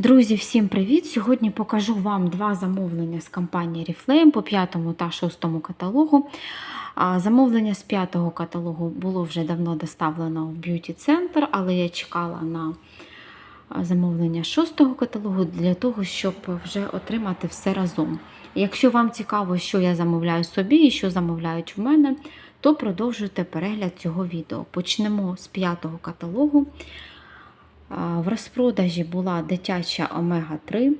Друзі, всім привіт! Сьогодні покажу вам два замовлення з компанії Reflame по п'ятому та шостому каталогу. Замовлення з п'ятого каталогу було вже давно доставлено в б'юті центр, але я чекала на замовлення шостого каталогу для того, щоб вже отримати все разом. Якщо вам цікаво, що я замовляю собі і що замовляють в мене, то продовжуйте перегляд цього відео. Почнемо з п'ятого каталогу. В розпродажі була дитяча омега-3.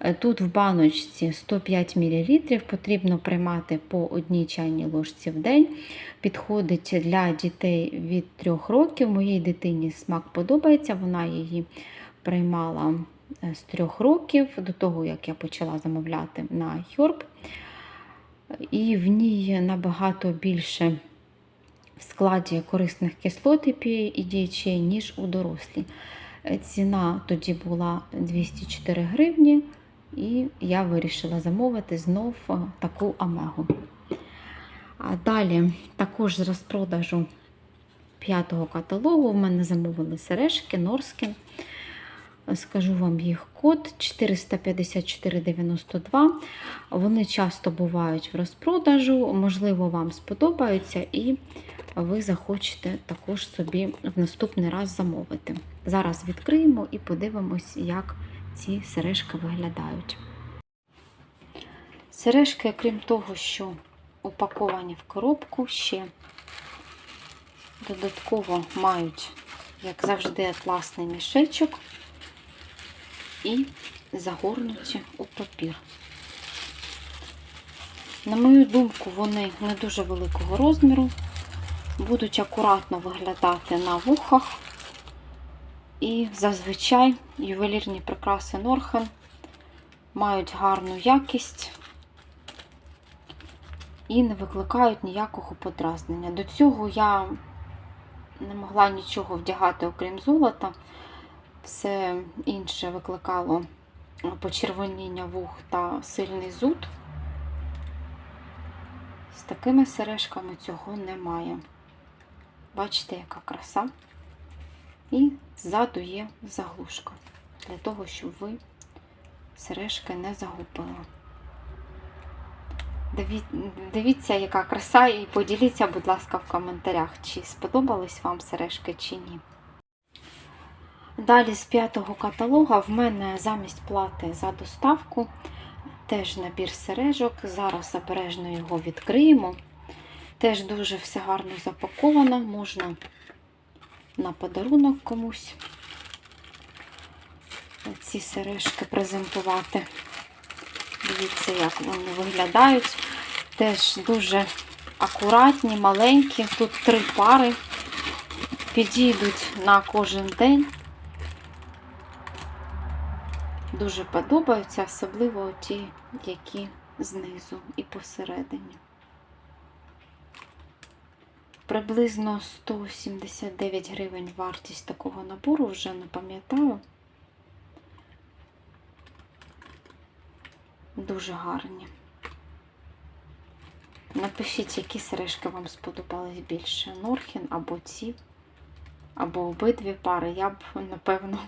Е, Тут в баночці 105 мл, потрібно приймати по одній чайній ложці в день. Підходить для дітей від 3 років. Моїй дитині смак подобається, вона її приймала е, з 3 років, до того, як я почала замовляти на Herb. І в ній набагато більше в складі корисних кислот і DHA, ніж у дорослій. Ціна тоді була 204 гривні, і я вирішила замовити знов таку омегу. Далі, також з розпродажу п'ятого каталогу, в мене замовили сережки Норскін. Скажу вам їх код 454,92. Вони часто бувають в розпродажу, можливо, вам сподобаються, і ви захочете також собі в наступний раз замовити. Зараз відкриємо і подивимось, як ці сережки виглядають. Сережки, крім того, що упаковані в коробку, ще додатково мають, як завжди, атласний мішечок і загорнуті у папір. На мою думку, вони не дуже великого розміру, будуть акуратно виглядати на вухах. І зазвичай ювелірні прикраси Норхен мають гарну якість і не викликають ніякого подразнення. До цього я не могла нічого вдягати, окрім золота. Все інше викликало почервоніння вух та сильний зуд. З такими сережками цього немає. Бачите, яка краса. І ззаду є заглушка, для того, щоб ви сережки не загубили. Дивіться, яка краса, і поділіться, будь ласка, в коментарях, чи сподобались вам сережки, чи ні. Далі з п'ятого каталога в мене замість плати за доставку теж набір сережок. Зараз обережно його відкриємо. Теж дуже все гарно запаковано, можна на подарунок комусь ці сережки презентувати. Дивіться, як вони виглядають. Теж дуже акуратні, маленькі. Тут три пари, підійдуть на кожен день. Дуже подобаються, особливо ті, які знизу і посередині. Приблизно 179 гривень вартість такого набору, вже не пам'ятаю. Дуже гарні. Напишіть, які сережки вам сподобались більше. Норхін або ці, або обидві пари. Я б, напевно,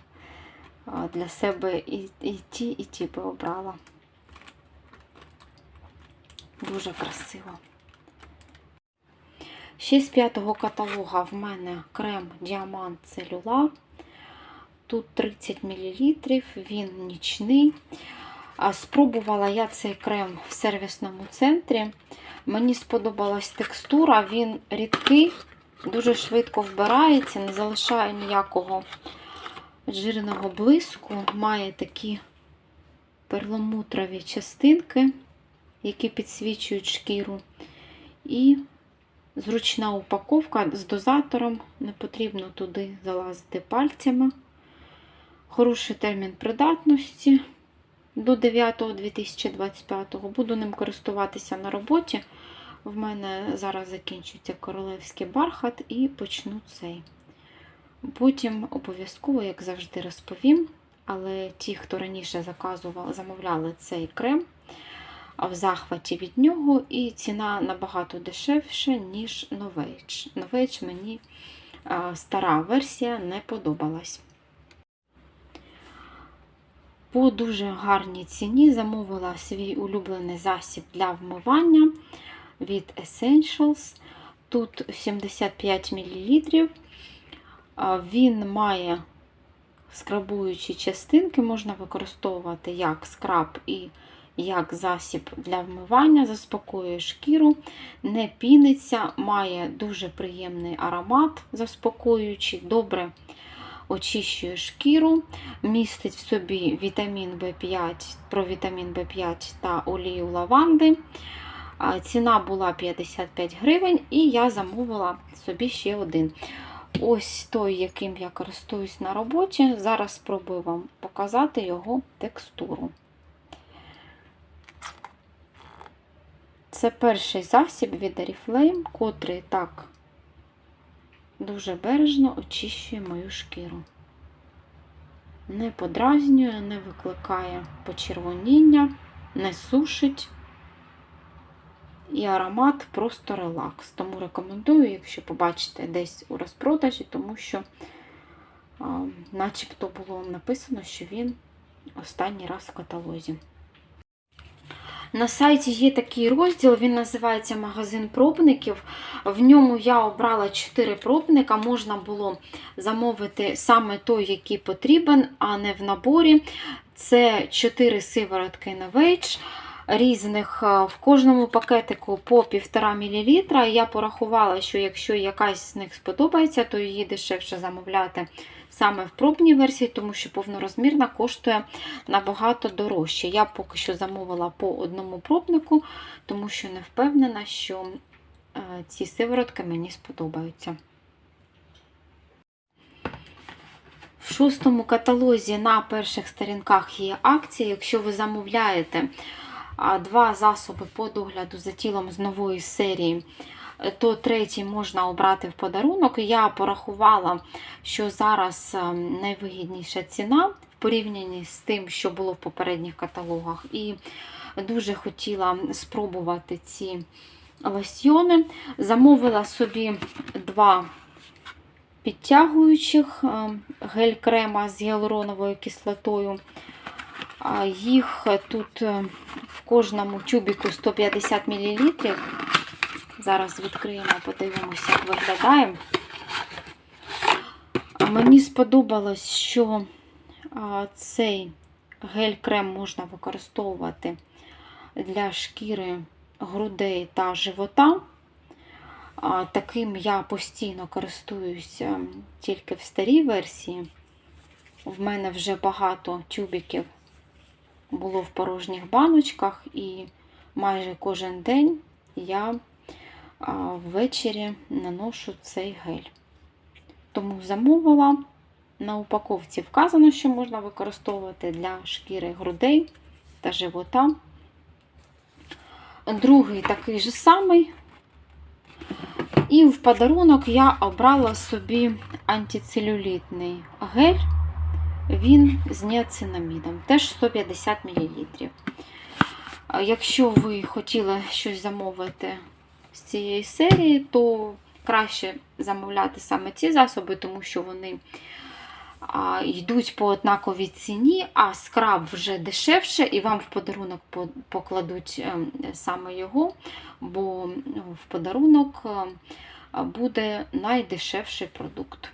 для себе і, і ті, і ті би обрала. Дуже красиво. Ще з п'ятого каталога в мене крем Діамант Целюлар. Тут 30 мл, він нічний. Спробувала я цей крем в сервісному центрі. Мені сподобалась текстура, він рідкий, дуже швидко вбирається, не залишає ніякого жирного блиску, має такі перламутрові частинки, які підсвічують шкіру. І Зручна упаковка з дозатором, не потрібно туди залазити пальцями. Хороший термін придатності до 9.2025. Буду ним користуватися на роботі. В мене зараз закінчується королевський бархат і почну цей. Потім обов'язково, як завжди, розповім. Але ті, хто раніше заказували, замовляли цей крем, в захваті від нього, і ціна набагато дешевша, ніж Novage. Novage мені стара версія не подобалась. По дуже гарній ціні замовила свій улюблений засіб для вмивання від Essentials. Тут 75 мл. Він має скрабуючі частинки, можна використовувати як скраб і як засіб для вмивання, заспокоює шкіру, не піниться, має дуже приємний аромат, заспокоюючий, добре очищує шкіру, містить в собі вітамін В5, провітамін В5 та олію лаванди. Ціна була 55 гривень, і я замовила собі ще один. Ось той, яким я користуюсь на роботі. Зараз спробую вам показати його текстуру. Це перший засіб від Oriflame, котрий так дуже бережно очищує мою шкіру. Не подразнює, не викликає почервоніння, не сушить. І аромат просто релакс. Тому рекомендую, якщо побачите десь у розпродажі, тому що а, начебто було написано, що він останній раз в каталозі. На сайті є такий розділ, він називається Магазин пробників. В ньому я обрала 4 пробника. Можна було замовити саме той, який потрібен, а не в наборі. Це 4 сиворотки Novage різних. В кожному пакетику по 1,5 мл. Я порахувала, що якщо якась з них сподобається, то її дешевше замовляти саме в пробній версії, тому що повнорозмірна коштує набагато дорожче. Я поки що замовила по одному пробнику, тому що не впевнена, що е, ці сиворотки мені сподобаються. В шостому каталозі на перших сторінках є акція. Якщо ви замовляєте два засоби по догляду за тілом з нової серії, то третій можна обрати в подарунок. Я порахувала, що зараз найвигідніша ціна в порівнянні з тим, що було в попередніх каталогах. І дуже хотіла спробувати ці лосьйони. Замовила собі два підтягуючих гель-крема з гіалуроновою кислотою. Їх тут в кожному тюбіку 150 мл. Зараз відкриємо, подивимося, як виглядає. Мені сподобалось, що цей гель-крем можна використовувати для шкіри грудей та живота. Таким я постійно користуюся тільки в старій версії. В мене вже багато тюбіків було в порожніх баночках, і майже кожен день я ввечері наношу цей гель. Тому замовила. На упаковці вказано, що можна використовувати для шкіри грудей та живота. Другий такий же самий. І в подарунок я обрала собі антицелюлітний гель. Він з ніацинамідом, теж 150 мл. Якщо ви хотіли щось замовити з цієї серії, то краще замовляти саме ці засоби, тому що вони а, йдуть по однаковій ціні, а скраб вже дешевше, і вам в подарунок покладуть ем, саме його, бо в подарунок ем, буде найдешевший продукт.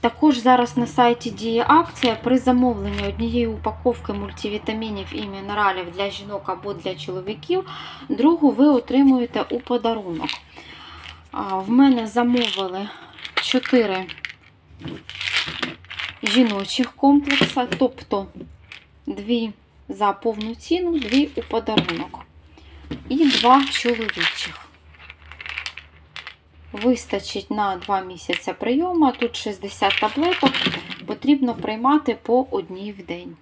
Також зараз на сайті діє акція при замовленні однієї упаковки мультивітамінів і мінералів для жінок або для чоловіків, другу ви отримуєте у подарунок. В мене замовили 4 жіночих комплекси, тобто 2 за повну ціну, 2 у подарунок. І 2 чоловічих. Вистачить на 2 місяці прийому, тут 60 таблеток, потрібно приймати по одній в день.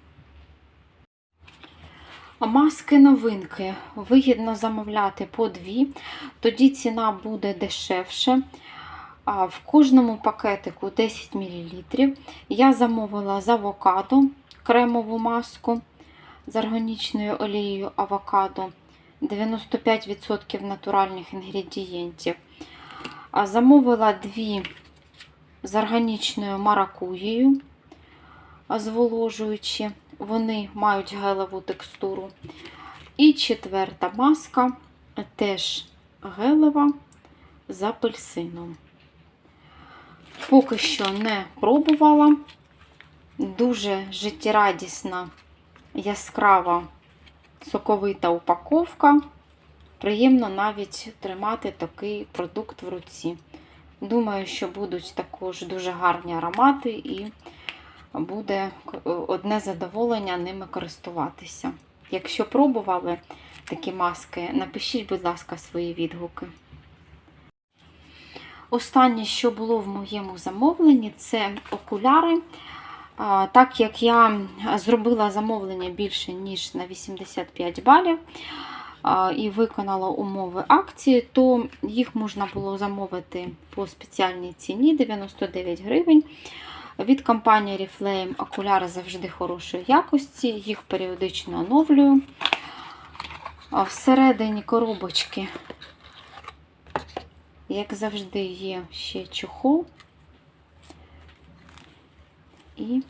Маски новинки вигідно замовляти по дві, тоді ціна буде дешевше. В кожному пакетику 10 мл. Я замовила з авокадо кремову маску з органічною олією авокадо, 95% натуральних інгредієнтів. Замовила дві з органічною маракуєю. а, зволожуючі. Вони мають гелеву текстуру. І четверта маска теж гелева з апельсином. Поки що не пробувала. Дуже життєрадісна, яскрава, соковита упаковка. Приємно навіть тримати такий продукт в руці. Думаю, що будуть також дуже гарні аромати і буде одне задоволення ними користуватися. Якщо пробували такі маски, напишіть, будь ласка, свої відгуки. Останнє, що було в моєму замовленні, це окуляри. Так як я зробила замовлення більше, ніж на 85 балів і виконала умови акції, то їх можна було замовити по спеціальній ціні 99 гривень. Від компанії Reflame окуляри завжди хорошої якості, їх періодично оновлюю. Всередині коробочки, як завжди, є ще чохол. І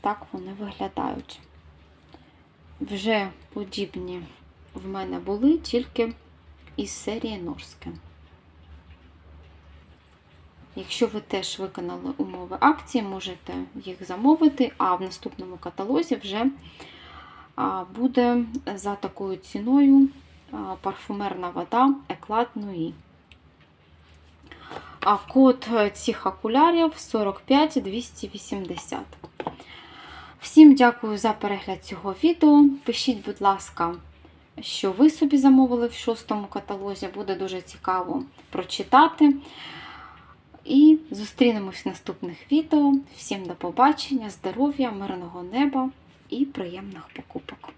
так вони виглядають. Вже подібні в мене були тільки із серії Норське. Якщо ви теж виконали умови акції, можете їх замовити, а в наступному каталозі вже буде за такою ціною парфумерна вода Еклад Нуї. А код цих окулярів 45280. Всім дякую за перегляд цього відео. Пишіть, будь ласка, що ви собі замовили в шостому каталозі. Буде дуже цікаво прочитати. І зустрінемось в наступних відео. Всім до побачення, здоров'я, мирного неба і приємних покупок!